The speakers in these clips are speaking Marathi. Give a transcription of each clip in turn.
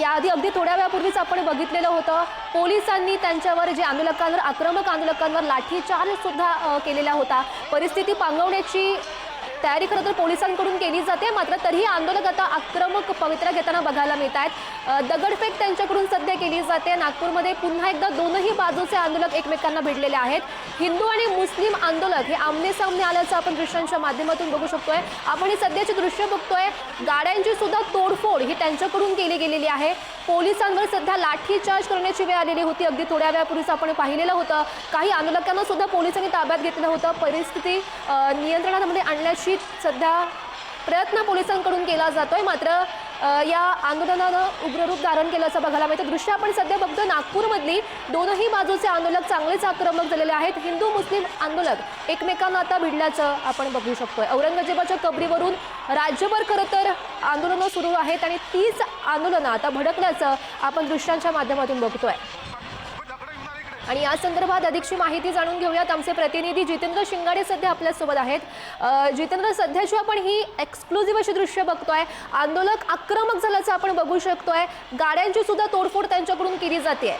याआधी अगदी थोड्या वेळापूर्वीच आपण बघितलेलं होतं. पोलिसांनी त्यांच्यावर जे आंदोलकांवर आक्रमक आंदोलकांवर लाठीचार्ज सुद्धा केलेला होता. परिस्थिती पांगवण्याची तयारी खरं तर पोलिसांकडून केली जाते मात्र तरीही आंदोलक आता आक्रमक पवित्रा घेताना बघायला मिळत आहेत दगडफेक त्यांच्याकडून सध्या केली जाते. नागपूरमध्ये पुन्हा एकदा दोनही बाजूचे आंदोलक एकमेकांना भिडलेले आहेत. हिंदू आणि मुस्लिम आंदोलक हे आमने सामने आल्याचं आपण दृश्यांच्या माध्यमातून बघू शकतोय. आपण ही सध्याची दृश्य बघतोय. गाड्यांची सुद्धा तोडफोड ही त्यांच्याकडून केली गेलेली आहे. पोलिसांवर सध्या लाठीचार्ज करण्याची वेळ आलेली होती. अगदी थोड्या वेळापूर्वीच आपण पाहिलेलं होतं. काही आंदोलकांना सुद्धा पोलिसांनी ताब्यात घेतलं होतं. परिस्थिती नियंत्रणामध्ये आणण्याची सध्या प्रयत्न पोलिसांकडून केला जातोय. मात्र या आंदोलनानं उग्ररूप धारण केलं असं बघायला मिळतं. दृश्य आपण सध्या बघतो नागपूरमधली दोनही बाजूचे आंदोलक चांगलेच आक्रमक झालेले आहेत. हिंदू मुस्लिम आंदोलक एकमेकांना आता भिडल्याचं आपण बघू शकतोय. औरंगजेबाच्या कबरीवरून राज्यभर खरं तर आंदोलनं सुरू आहेत आणि तीच आंदोलनं आता भडकल्याचं आपण दृश्यांच्या माध्यमातून बघतोय. आणि या संदर्भात अधिकची माहिती जाणून घेऊयात आमचे प्रतिनिधी जितेंद्र शिंगाडे सध्या आपल्यासोबत आहेत. जितेंद्र सध्याची आपण ही एक्सक्लुझिव्ह अशी दृश्य बघतोय. आंदोलक आक्रमक झाल्याचं आपण बघू शकतोय. गाड्यांची सुद्धा तोडफोड त्यांच्याकडून केली जाते.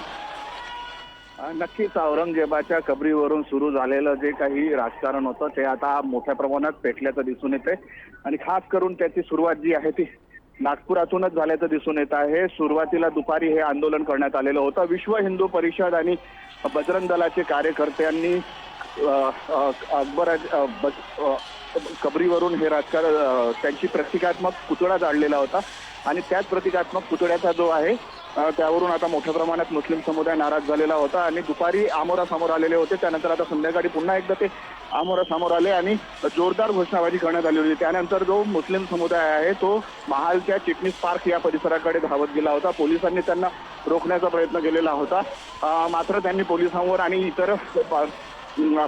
नक्कीच औरंगजेबाच्या कबरीवरून सुरू झालेलं जे काही राजकारण होतं ते आता मोठ्या प्रमाणात पेटल्याचं दिसून येते आणि खास करून त्याची सुरुवात जी आहे ती नागपुरातूनच झाल्याचं दिसून येत आहे. सुरुवातीला दुपारी हे आंदोलन करण्यात आलेलं होतं. विश्व हिंदू परिषद आणि बजरंग दलाचे कार्यकर्त्यांनी अकबर कबरीवरून हे राजकारण त्यांची प्रतिकात्मक पुतळा जाळलेला होता. आणि त्याच प्रतिकात्मक पुतळ्याचा जो आहे त्यावरून आता मोठ्या प्रमाणात मुस्लिम समुदाय नाराज झालेला होता आणि दुपारी आमोरा समोर आलेले होते. त्यानंतर आता संध्याकाळी पुन्हा एकदा ते आमोरा समोर आले आणि जोरदार घोषणाबाजी करण्यात आली होती. त्यानंतर जो मुस्लिम समुदाय आहे तो महालच्या चिटणीस पार्क या परिसराकडे धावत गेला होता. पोलिसांनी त्यांना रोखण्याचा प्रयत्न केलेला होता. मात्र त्यांनी पोलिसांवर आणि इतर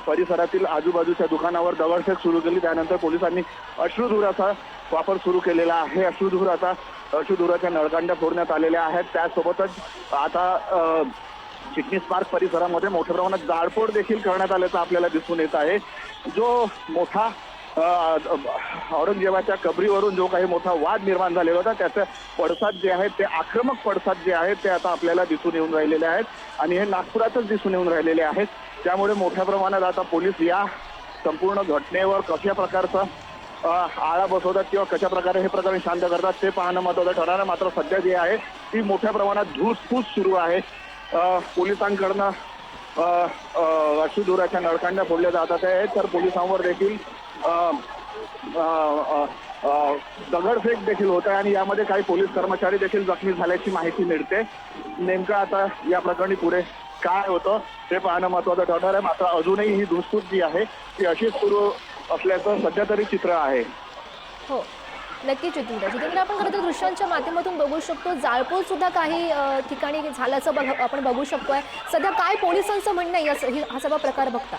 परिसरातील आजूबाजूच्या दुकानावर दगडफेक सुरू केली. त्यानंतर पोलिसांनी अश्रुधुराचा वापर सुरू केलेला आहे. अश्रुधूर आता अश्रुधुराच्या नळकांड्या फोडण्यात आलेल्या आहेत. त्यासोबतच आता चिटणीस पार्क परिसरामध्ये मोठ्या प्रमाणात जाळपोळ देखील करण्यात आल्याचं आपल्याला दिसून येत आहे. जो मोठा औरंगजेबाच्या कबरीवरून जो काही मोठा वाद निर्माण झालेला होता त्याचे पडसाद जे आहेत ते आक्रमक पडसाद जे आहेत ते आता आपल्याला दिसून येऊन राहिलेले आहेत. आणि हे नागपुरातच दिसून येऊन राहिलेले आहेत. त्यामुळे मोठ्या प्रमाणात आता पोलीस या संपूर्ण घटनेवर कशा प्रकारचा आळा बसवतात किंवा कशा प्रकारे हे प्रकरण शांत करतात ते पाहणं महत्वाचं ठरणार आहे. मात्र सध्या जे आहे ती मोठ्या प्रमाणात धूसफूस सुरू आहे. पोलिसांकडनं अशी अ, अश्रुधुराच्या नळकांड्या फोडल्या जातात आहेत तर पोलिसांवर देखील दगडफेक देखील होत आहे आणि यामध्ये काही पोलीस कर्मचारी देखील जखमी झाल्याची माहिती मिळते. नेमकं आता या प्रकरणी पुढे काय होतं ते पाहणं महत्वाचं ठरणार आहे. मात्र अजूनही ही धुसफूस जी आहे ती अशीच सुरू असल्याचं सध्या तरी चित्र आहे. हो नक्कीच जितेंद्र. जितेंद्र आपण खरं तर दृश्यांच्या माध्यमातून बघू शकतो. जाळपोळ सुद्धा काही ठिकाणी झाल्याचं बघ आपण बघू शकतोय. सध्या काय पोलिसांचं म्हणणं आहे हा सगळा प्रकार बघता?